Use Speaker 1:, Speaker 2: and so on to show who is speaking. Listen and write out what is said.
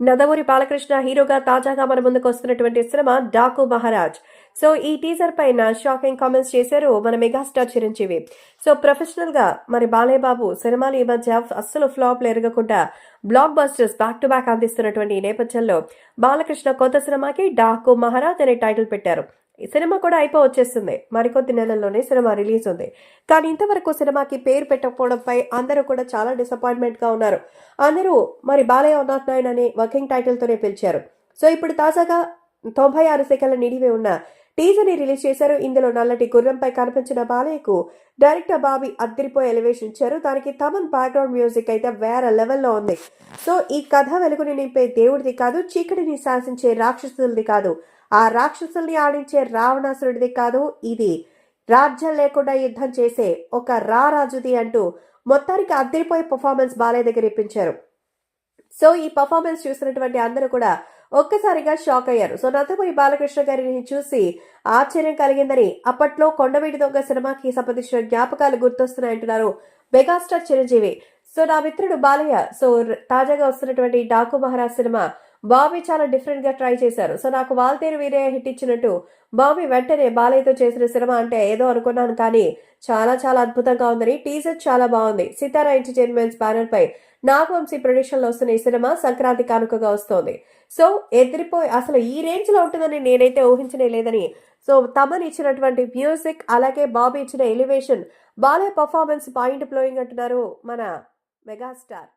Speaker 1: నందమూరి బాలకృష్ణ హీరోగా తాజాగా మన ముందుకు వస్తున్నటువంటి సినిమా డాకు మహారాజ్. సో ఈ టీజర్ పైన షాకింగ్ కామెంట్స్ చేశారు మన మెగాస్టార్ చిరంజీవి. సో ప్రొఫెషనల్గా మరి బాలయ్య బాబు సినిమాలు ఈ మధ్య అస్సలు ఫ్లాప్ ఎరగకుండా blockbusters back to back అందిస్తున్నటువంటి ఈ నేపథ్యంలో బాలకృష్ణ కొత్త సినిమాకి డాకు మహారాజ్ అనే టైటిల్ పెట్టారు. సినిమా కూడా అయిపో వచ్చేస్తుంది. మరికొద్ది నెలల్లోనే సినిమా రిలీజ్ ఉంది. కానీ ఇంతవరకు సినిమాకి పేరు పెట్టకపోవడంపై అందరూ కూడా చాలా డిసప్పాయింట్మెంట్గా ఉన్నారు. అందరూ మరి బాలయ్య నాట్ నైన్ అనే వర్కింగ్ టైటిల్తోనే పిలిచారు. సో ఇప్పుడు తాజాగా తొంభై ఆరు సెకండ్ల నిడివే ఉన్న టీజర్ని రిలీజ్ చేశారు. ఇందులో నల్లటి గుర్రంపై కనిపించిన బాలయ్యకు డైరెక్టర్ బాబీ అద్దరిపోయి ఎలివేషన్ ఇచ్చారు. దానికి తమన్ బ్యాక్గ్రౌండ్ మ్యూజిక్ అయితే వేరే లెవెల్లో ఉంది. సో ఈ కథ వెలుగుని నింపే దేవుడిది కాదు చీకటిని శాసించే రాక్షసులది కాదు. ఆ రాక్షసుల్ని ఆడించే రావణాసురుడిది కాదు ఇది. రాజ్యం లేకుండా యుద్ధం చేసే ఒక రారాజుది అంటూ మొత్తానికి అద్దరిపోయే పర్ఫార్మెన్స్ బాలయ్య దగ్గర ఇప్పించారు. సో ఈ పర్ఫార్మెన్స్ చూసినటువంటి అందరూ కూడా ఒక్కసారిగా షాక్ అయ్యారు. సో నందమూరి బాలకృష్ణ గారిని చూసి ఆశ్చర్యం కలిగిందని అప్పట్లో కొండవీటి దొంగ సినిమాకి సంబంధించిన జ్ఞాపకాలు గుర్తొస్తున్నాయంటున్నారు మెగాస్టార్ చిరంజీవి. సో నా మిత్రుడు బాలయ్య సో తాజాగా వస్తున్నటువంటి డాకు మహారాజ్ సినిమా బాబీ చాలా డిఫరెంట్గా ట్రై చేశారు. సో నాకు వాల్తేరు వీరే హిట్ ఇచ్చినట్టు బాబీ వెంటనే బాలయ్యతో చేసిన సినిమా అంటే ఏదో అనుకున్నాను కానీ చాలా చాలా అద్భుతంగా ఉందని టీజర్ చాలా బాగుంది. సితారా ఎంటర్టైన్మెంట్స్ బ్యానర్ పై నాగవంశీ ప్రొడక్షన్లో వస్తున్న ఈ సినిమా సంక్రాంతి కానుకగా వస్తోంది. సో ఎదిరిపోయి అసలు ఈ రేంజ్లో ఉంటుందని నేనైతే ఊహించనే లేదని. సో తమన్ ఇచ్చినటువంటి మ్యూజిక్ అలాగే బాబీ ఇచ్చిన elevation Balayya performance point blowing అంటున్నారు మన మెగాస్టార్.